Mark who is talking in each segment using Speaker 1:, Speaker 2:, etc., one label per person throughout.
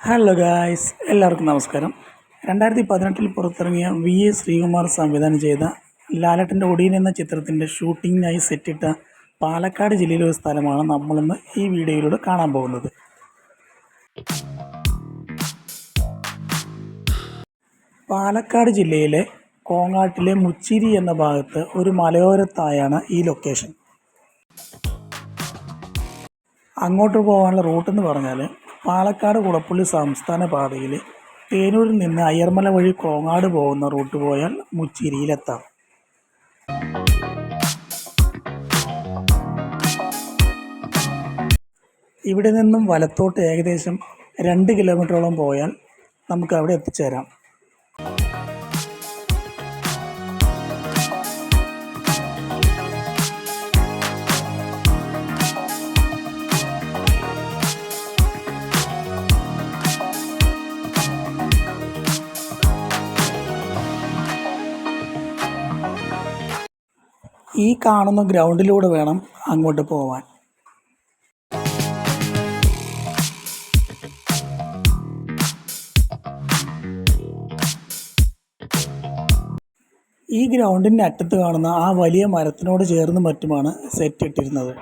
Speaker 1: Hello guys എല്ലാവർക്കും നമസ്കാരം. രണ്ടായിരത്തി പതിനെട്ടിൽ പുറത്തിറങ്ങിയ വി എ ശ്രീകുമാർ സംവിധാനം ചെയ്ത ലാലട്ടന്റെ ഒടിയൻ എന്ന ചിത്രത്തിന്റെ ഷൂട്ടിങ്ങിനായി സെറ്റിട്ട പാലക്കാട് ജില്ലയിലെ ഒരു സ്ഥലമാണ് നമ്മളിന്ന് ഈ വീഡിയോയിലൂടെ കാണാൻ പോകുന്നത്. പാലക്കാട് ജില്ലയിലെ കോങ്ങാട്ടിലെ മുച്ചിരി എന്ന ഭാഗത്ത് ഒരു മലയോരത്തായാണ് ഈ ലൊക്കേഷൻ അങ്ങോട്ട് പോകാനുള്ള റൂട്ട് എന്ന് പറഞ്ഞാൽ പാലക്കാട് കുളപ്പള്ളി സംസ്ഥാന പാതയിൽ തേനൂരിൽ നിന്ന് അയ്യർമല വഴി കോങ്ങാട് പോകുന്ന റൂട്ട് പോയാൽ മുച്ചിരിയിലെത്താം. ഇവിടെ നിന്നും വലത്തോട്ട് ഏകദേശം രണ്ട് കിലോമീറ്ററോളം പോയാൽ നമുക്ക് അവിടെ എത്തിച്ചേരാം. ഈ കാണുന്ന ഗ്രൗണ്ടിലൂടെ വേണം അങ്ങോട്ട് പോവാൻ. ഈ ഗ്രൗണ്ടിന്റെ അറ്റത്ത് കാണുന്ന ആ വലിയ മരത്തിനോട് ചേർന്ന് മറ്റുമാണ് സെറ്റ് ഇട്ടിരുന്നത്.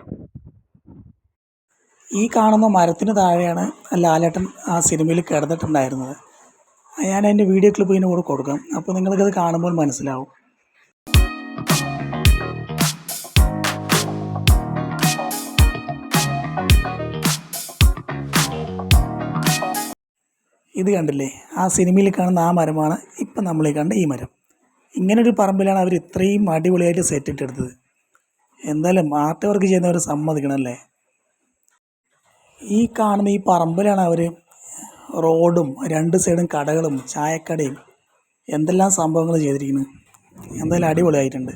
Speaker 1: ഈ കാണുന്ന മരത്തിന് താഴെയാണ് ലാലേട്ടൻ ആ സിനിമയിൽ കിടന്നിട്ടുണ്ടായിരുന്നത്. ഞാൻ എന്റെ വീഡിയോ ക്ലിപ്പ് ഇതിന് കൂടെ കൊടുക്കാം. അപ്പോൾ നിങ്ങൾക്കത് കാണുമ്പോൾ മനസ്സിലാവും. ഇത് കണ്ടില്ലേ? ആ സിനിമയിൽ കാണുന്ന ആ മരമാണ് ഇപ്പം നമ്മൾ കണ്ട ഈ മരം. ഇങ്ങനൊരു പറമ്പിലാണ് അവർ ഇത്രയും അടിപൊളിയായിട്ട് സെറ്റ് ഇട്ടെടുത്തത് എന്തായാലും ആർട്ട് വർക്ക് ചെയ്യുന്നവർ സമ്മതിക്കണമല്ലേ? ഈ കാണുന്ന ഈ പറമ്പിലാണ് അവർ റോഡും രണ്ട് സൈഡും കടകളും ചായക്കടയും എന്തെല്ലാം സംഭവങ്ങൾ ചെയ്തിരിക്കുന്നത്. എന്തായാലും അടിപൊളിയായിട്ടുണ്ട്.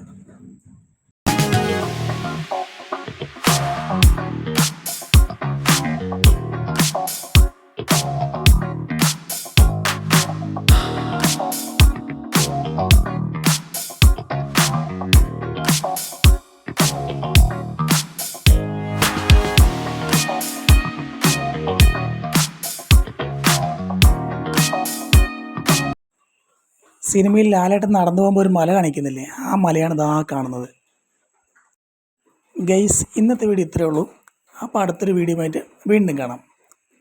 Speaker 1: സിനിമയിൽ ലാലേട്ടൻ നടന്നു പോകുമ്പോൾ ഒരു മല കാണിക്കുന്നില്ലേ? ആ മലയാണ് ഇതാ കാണുന്നത്. ഗൈസ് ഇന്നത്തെ വീഡിയോ ഇത്രയേ ഉള്ളൂ. അപ്പോൾ അടുത്തൊരു വീഡിയോ ആയിട്ട് വീണ്ടും കാണാം.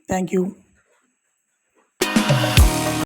Speaker 1: താങ്ക്